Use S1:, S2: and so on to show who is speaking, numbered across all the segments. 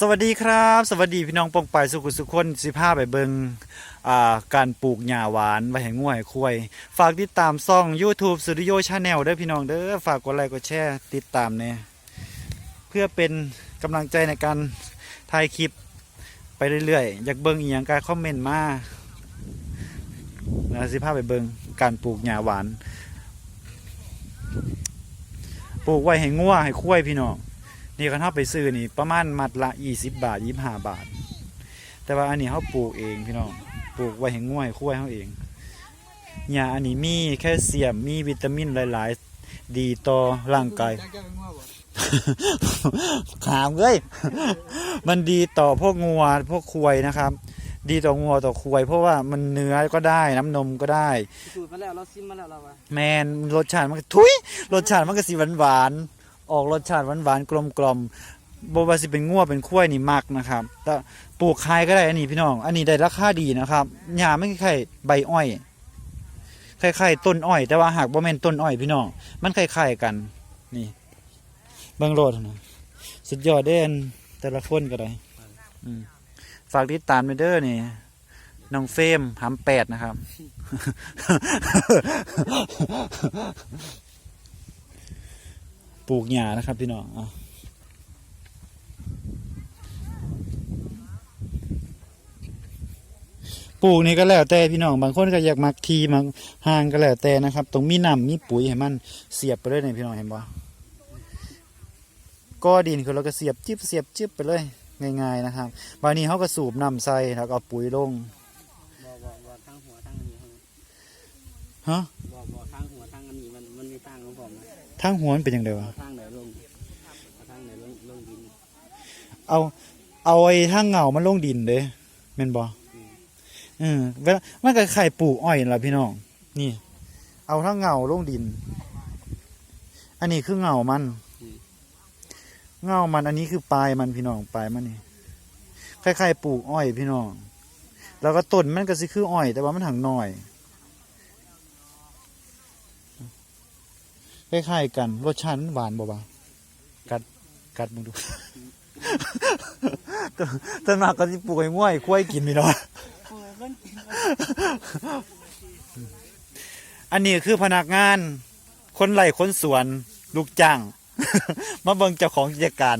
S1: สวัสดีครับ สวัสดีพี่น้องปองไปสุขุสุขคนสิพาไปเบิงอ่าการปลูกหญ้าหวานไว้ให้ง่วยคุยฝากติดตามซ่อง YouTube Studio Channel เด้อพี่น้องเด้อฝากกดไลค์กดแชร์ติดตามเนี่ยเพื่อเป็นกำลังใจในการถ่ายคลิปไปเรื่อยๆ อยากเบิงอีหยังการคอมเมนต์มาสิพาไปเบิงการปลูกหญ้าหวาน ปลูกไว้ให้ง่วให้คุยพี่น้อง นี่คันเฮาไปซื้อนี่ประมาณมัดละ20บาท25บาท แต่ว่าอันนี้เฮาปลูกเองพี่น้องปลูกไว้ให้ง่วยคุ้ยเฮาเองหญ้าอันนี้มีแคลเซียมมีวิตามินหลาย ๆ ดีต่อร่างกาย
S2: จักจะเป็นว่าบ่
S1: ขามเอ้ยมันดีต่อพวกงัวพวกควายนะครับ ดีต่องัวต่อควายเพราะว่ามันเนื้อก็ได้น้ำนมก็ได้
S2: สูตรมาแล้วเราซิมมาแล้วเราว่า
S1: แมนรสชาติมันก็ทุยรสชาติมันก็สีหวานหวานๆ ออกรสชาติหวานหวานๆกลมกลมบว่าสิเป็นงัวเป็นขั้วนี่มักนะครับ แต่ปลูกคายก็ได้อันนี้พี่น้อง อันนี้ได้ราคาดีนะครับหญ้าไม่คล้ายใบอ้อยคล้ายๆต้นอ้อย แต่ว่าหากบ่แม่นต้นอ้อยพี่น้อง มันคล้ายๆกัน นี่เบิ่งโลดนะสุดยอดเด่นแต่ละคนก็ได้ฝากติดตามไปเด้อนี่น้องเฟมหำแปดนะครับ ปลูกหญ้านะครับพี่น้องอปลูกนี่ก็แล้วแต่พี่น้องบางคนก็อยากมักทีมักห่างก็แล้วแต่นะครับตรงมีน้ำมีปุ๋ยให้มันเสียบไปเลยเนี่ยพี่น้องเห็นบ่ก็ดินคือเราก็เสียบจิบเสียบจิบไปเลยง่ายๆนะครับบางนี้เขาก็สูบน้ำใส่แล้วก็เอาปุ๋ยลง
S2: บ่บ่บ่ทั้งหัวทั้งนี้
S1: ฮะ
S2: บ ทาง
S1: หัวมันเป็นยังไงวะ
S2: เอาทางไหนลงเอาทางไหนลงลงดิน
S1: เอาเอาไอ้ทางเหงามันลงดินเด้แม่นบ่
S2: อืม
S1: เออเวลามันก็ไข่ปลูกอ้อยนั่นล่ะพี่น้องนี่ เอาทางเหงาลงดิน อันนี้คือเหงามันเหงามันอันนี้คือปลายมันพี่น้องปลายมันนี่คล้ายๆปลูกอ้อยพี่น้อง แล้วก็ต้นมันก็สิคืออ้อย แต่ว่ามันหังน้อย คล้ายๆกัน รสชาติมันหวานบ่บ่ากัดกัดมึงดูต้นต้นมากก็สิปลูกให้ง่วยควายกินพี่น้อง
S2: โอ้ยเพิ่นกิน
S1: อันนี้คือพนักงาน คนไร่คนสวน ลูกจ้าง มาเบิ่งเจ้าของกิจการ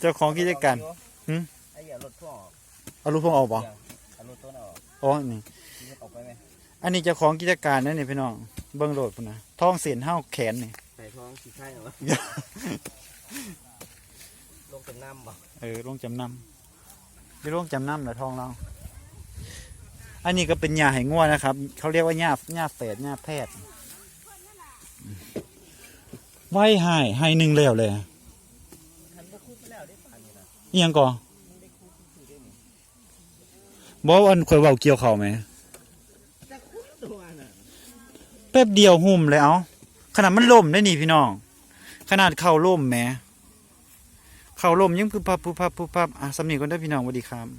S1: เจ้าของกิจการหืม
S2: ไอ้เหี้ยรถพ่วงออก
S1: เอาลูกพวงออกบ่
S2: เอารถต้นออก
S1: อ๋อนี่
S2: นี่ออกไปไหม
S1: อันนี้เจ้าของกิจการนั่นนี่พี่น้อง เบิ่งโลดพุ่นนะท้องเสียนเห้าแขนนี่
S2: ใส่ท้องสิใช่เหรอลงเป็นน้ำบ่
S1: เออลงจำนำไปลงจำนำแล้วท้องเรา อันนี้ก็เป็นหญ้าไหงัวนะครับ เขาเรียกว่าหญ้าหญ้าแฝดหญ้าแพทย์ไว้ให้ให้หนึ่งแล้วเลย
S2: ทันบ่คุดไปแล้วได้ป่านนี้นะ
S1: อิหยังก่อบอกว่าอันข่อยเว้าเกี่ยวเขาวไหม
S2: แต่คุดตัวน่ะ
S1: แป๊บเดียวหุ่มเลยเอาขนาดมันล่มได้นี่พี่น้อง ขนาดเข่าล่มแหมเข่าล่มยังพึบพับพึบพับพึบพับอะสำนีก่อนได้พี่น้องสวัสดีครับ